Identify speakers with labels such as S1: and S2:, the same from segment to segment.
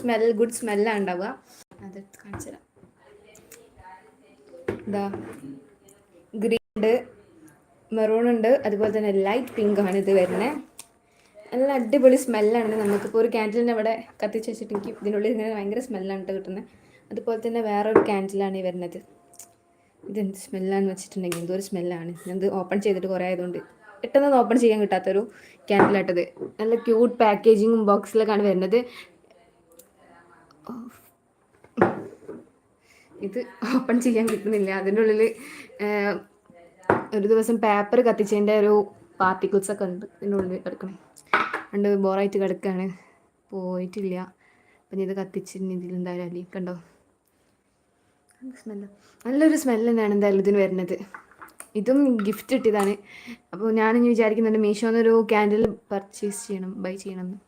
S1: Smell good സ്മെല്ലാണ് ഉണ്ടാവുക. അത് കാണിച്ചു തരാം. ഗ്രീൻ ഉണ്ട് മെറൂൺ ഉണ്ട് അതുപോലെ തന്നെ ലൈറ്റ് പിങ്ക് ആണ് ഇത് വരുന്നത് നല്ല അടിപൊളി സ്മെല്ലാണ് നമുക്കിപ്പോൾ ഒരു ക്യാൻഡിലിന്റെ അവിടെ കത്തിച്ച് വെച്ചിട്ടെങ്കിൽ ഇതിനുള്ളിൽ ഇങ്ങനെ ഭയങ്കര സ്മെല്ലാണ് കിട്ടുന്നത് അതുപോലെ തന്നെ വേറൊരു ക്യാൻഡിലാണ് ഈ വരുന്നത്. ഇതെന്ത് സ്മെല്ലാന്ന് വെച്ചിട്ടുണ്ടെങ്കിൽ എന്തോ ഒരു സ്മെല്ലാണ് ഇത് ഓപ്പൺ ചെയ്തിട്ട് കുറേ ആയതുകൊണ്ട് പെട്ടെന്ന് ഓപ്പൺ ചെയ്യാൻ കിട്ടാത്തൊരു ക്യാൻഡിലായിട്ടത് നല്ല ക്യൂട്ട് പാക്കേജിങ്ങും ബോക്സിലൊക്കെയാണ് വരുന്നത്. ഇത് ഓപ്പൺ ചെയ്യാൻ കിട്ടുന്നില്ല. അതിന്റെ ഉള്ളിൽ ഒരു ദിവസം പേപ്പർ കത്തിച്ചതിന്റെ ഒരു പാർട്ടിക്കിൾസ് ഒക്കെ ഉണ്ട് ഇതിന്റെ ഉള്ളിൽ കിടക്കണേ. ഉണ്ട് ബോറായിട്ട് കിടക്കുകയാണ് പോയിട്ടില്ല. അപ്പം ഇത് കത്തിച്ചിട്ട് ഇതിലെന്തായാലും അല്ലേ കണ്ടോ? സ്മെല്ല് നല്ലൊരു സ്മെല്ല് തന്നെയാണ് എന്തായാലും ഇതിന് വരുന്നത്. ഇതും ഗിഫ്റ്റ് കിട്ടിയതാണ് അപ്പോൾ ഞാനിനി വിചാരിക്കുന്നുണ്ട് മീഷോന്നൊരു ക്യാൻഡിൽ പർച്ചേസ് ചെയ്യണം ബൈ ചെയ്യണമെന്ന്.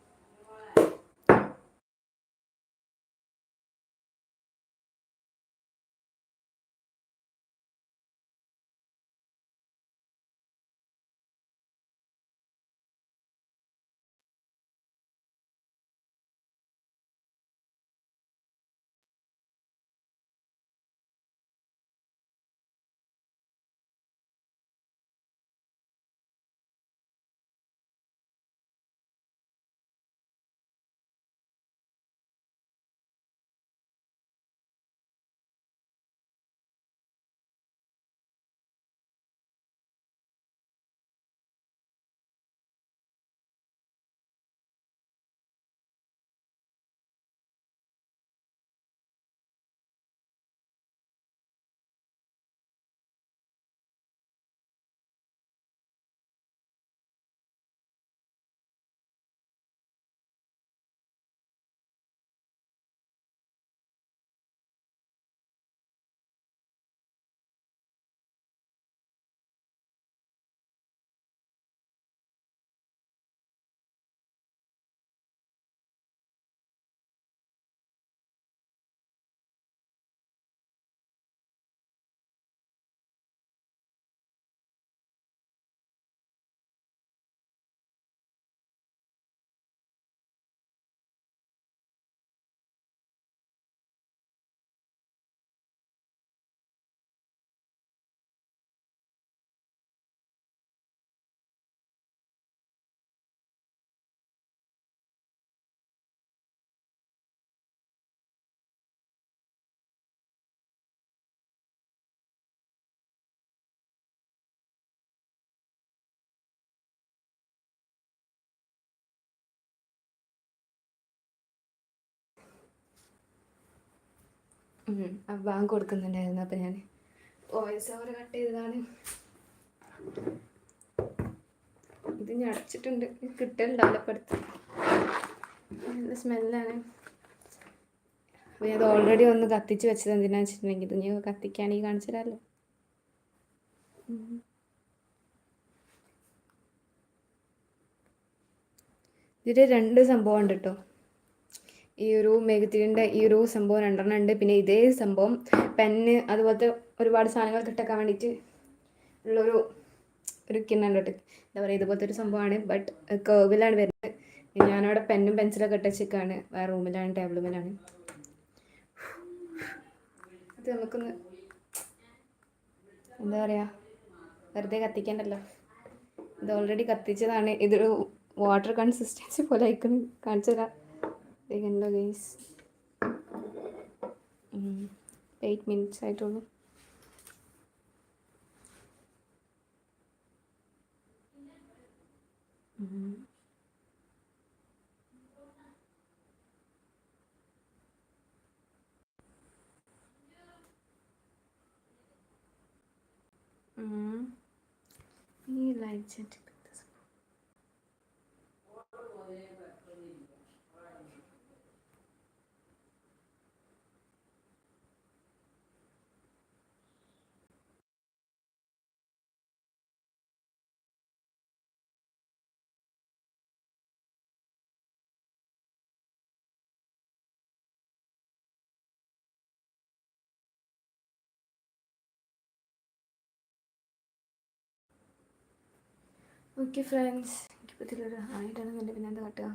S1: ബാങ്ക് കൊടുക്കുന്നുണ്ടായിരുന്നു അപ്പം ഞാൻ വോയിസ് ഓവർ കട്ട് ചെയ്തതാണ്. ഇത് ഞാൻ അടച്ചിട്ടുണ്ട്. കിട്ടലുണ്ടാവില്ല നല്ല സ്മെല്ലാണ് അപ്പോൾ ഞാൻ ഓൾറെഡി ഒന്ന് കത്തിച്ച് വെച്ചത് എന്തിനാന്ന് വെച്ചിട്ടുണ്ടെങ്കിൽ ഇത് ഞാൻ കത്തിക്കുകയാണെങ്കിൽ കാണിച്ചു തരാമല്ലോ ഇതിൽ രണ്ട് സംഭവം ഉണ്ട് കേട്ടോ ഈ ഒരു മെഴുകുതിരിന്റെ ഈ ഒരു സംഭവം രണ്ടെണ്ണം ഉണ്ട് പിന്നെ ഇതേ സംഭവം പെന്ന് അതുപോലത്തെ ഒരുപാട് സാധനങ്ങൾ കിട്ടാൻ വേണ്ടിയിട്ട് ഉള്ളൊരു ഒരു കിണ്ണുണ്ട് എന്താ പറയുക ഇതുപോലത്തെ ഒരു സംഭവമാണ്. ബട്ട് കേവിലാണ് വരുന്നത്. ഞാനവിടെ പെന്നും പെൻസിലൊക്കെ ഇട്ടേക്കാണ് വേറെ റൂമിലാണ് ടേബിളുമിലാണ് അത് നമുക്കൊന്ന് എന്താ പറയുക വെറുതെ കത്തിക്കണ്ടല്ലോ. ഇത് ഓൾറെഡി കത്തിച്ചതാണ്. ഇതൊരു വാട്ടർ കൺസിസ്റ്റൻസി പോലെ അയക്കുന്നു കാണിച്ചു തരാം കണ്ടോ ഗൈസ് എയ്റ്റ് മിനിറ്റ്സ് ആയിട്ടുള്ളൂ. ഈ ലൈറ്റ് സെറ്റ് ഓക്കെ ഫ്രണ്ട്സ് എനിക്കിപ്പോൾ ഇതിലൊരു ഹായിട്ടാണെന്നുണ്ടെങ്കിൽ പിന്നെ എന്താ കാട്ടുക